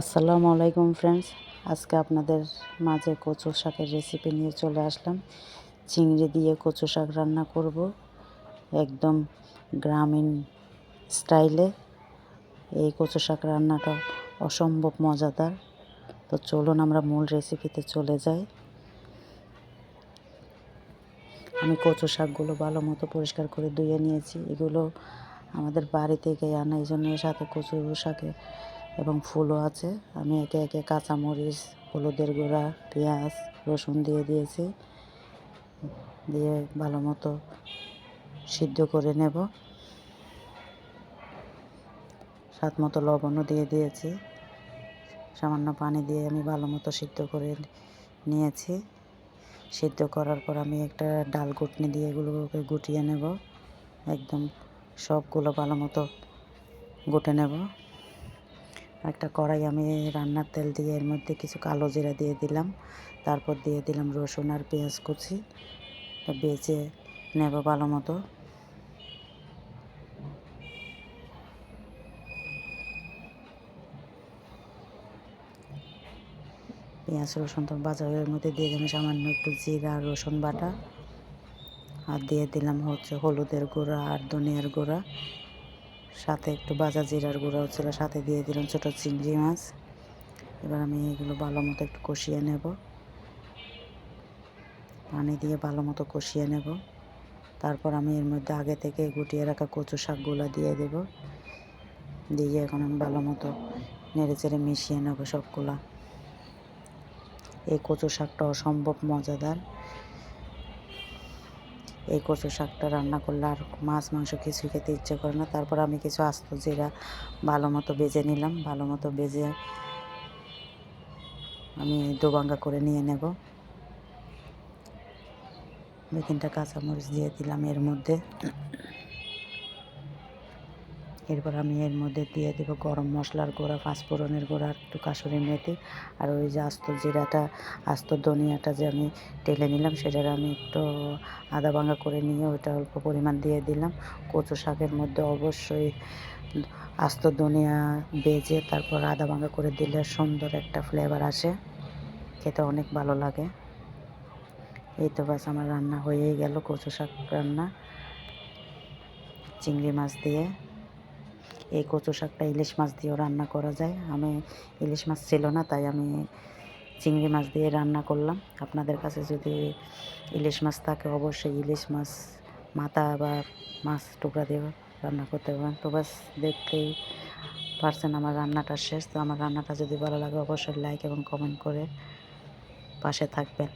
আসসালামু আলাইকুম ফ্রেন্ডস আজকে আপনাদের মাঝে কচু শাকের রেসিপি নিয়ে চলে আসলাম। চিংড়ি দিয়ে কচু শাক রান্না করব একদম গ্রামীণ স্টাইলে এই কচু শাক রান্নাটা অসম্ভব মজাদার। তো চলুন আমরা মূল রেসিপিতে চলে যাই। আমি কচু শাকগুলো ভালো মতো পরিষ্কার করে ধুয়ে নিয়েছি। এগুলো আমাদের বাড়ি থেকে আনা, এই জন্য সাথে কচু শাকে এবং ফুলও আছে। আমি একে একে কাঁচামরিচ, হলুদের গুঁড়া, পেঁয়াজ, রসুন দিয়ে দিয়েছি। দিয়ে ভালো মতো সিদ্ধ করে নেব। স্বাদ মতো লবণও দিয়ে দিয়েছি। সামান্য পানি দিয়ে আমি ভালো মতো সিদ্ধ করে নিয়েছি। সিদ্ধ করার পর আমি একটা ডাল ঘুটনি দিয়ে এগুলোকে গুটিয়ে নেব। একদম সবগুলো ভালো মতো গুটে নেব। একটা কড়াই আমি রান্নার তেল দিয়ে এর মধ্যে কিছু কালো জিরা দিয়ে দিলাম। তারপর দিয়ে দিলাম রসুন আর পেঁয়াজ কুচি। বেজে নেব ভালো মতো। পেঁয়াজ, রসুন তো বাজারের মধ্যে দিয়ে দিলাম সামান্য একটু জিরা, রসুন বাটা। আর দিয়ে দিলাম হচ্ছে হলুদের গুঁড়া আর ধনিয়ার গুঁড়া। সাথে একটু বাজা জিরার গুঁড়াও ছিল, সাথে দিয়ে দিলাম ছোটো চিংড়ি মাছ। এবার আমি এগুলো ভালো মতো একটু কষিয়ে নেব। পানি দিয়ে ভালো মতো কষিয়ে নেব। তারপর আমি এর মধ্যে আগে থেকে গুটিয়ে রাখা কচু শাকগুলো দিয়ে দেব। দিয়ে এখন আমি ভালো মতো নেড়ে চেড়ে মিশিয়ে নেব সবগুলা। এই কচু শাকটা অসম্ভব মজাদার। এই কচু শাকটা রান্না করলে আর মাছ, মাংস কিছু খেতে ইচ্ছে করে না। তারপর আমি কিছু আস্ত জিরা ভালো মতো বেজে নিলাম। ভালো মতো বেজে আমি দোবাঙ্গা করে নিয়ে নেব। দু তিনটা কাঁচামরিচ দিয়ে দিলাম এর মধ্যে। এরপর আমি এর মধ্যে দিয়ে দেব গরম মশলার গুঁড়া, পাঁচফোড়নের গুঁড়া একটু কাসুরি মেথি। আর ওই যে আস্ত জিরাটা, আস্ত ধনিয়াটা যে আমি টেলে নিলাম, সেটার আমি একটু আদা ভাঙা করে নিয়ে ওইটা অল্প পরিমাণ দিয়ে দিলাম। কচু শাকের মধ্যে অবশ্যই আস্ত ধনিয়া বেজে তারপর আদা ভাঙা করে দিলে সুন্দর একটা ফ্লেভার আসে। খেতে অনেক ভালো লাগে। এই তো বাস আমার রান্না হয়েই গেল কচু শাক রান্না। চিংড়ি মাছ দিয়ে। এই কচু শাকটা ইলিশ মাছ দিয়েও রান্না করা যায়। আমি ইলিশ মাছ ছিল না, তাই আমি চিংড়ি মাছ দিয়ে রান্না করলাম। আপনাদের কাছে যদি ইলিশ মাছ থাকে, অবশ্যই ইলিশ মাছ, মাথা বা মাছ টুকরা দিয়ে রান্না করতে পারেন তো বাস দেখতেই পারছেন আমার রান্নাটা শেষ। তো আমার রান্নাটা যদি ভালো লাগে, অবশ্যই লাইক এবং কমেন্ট করে পাশে থাকবেন।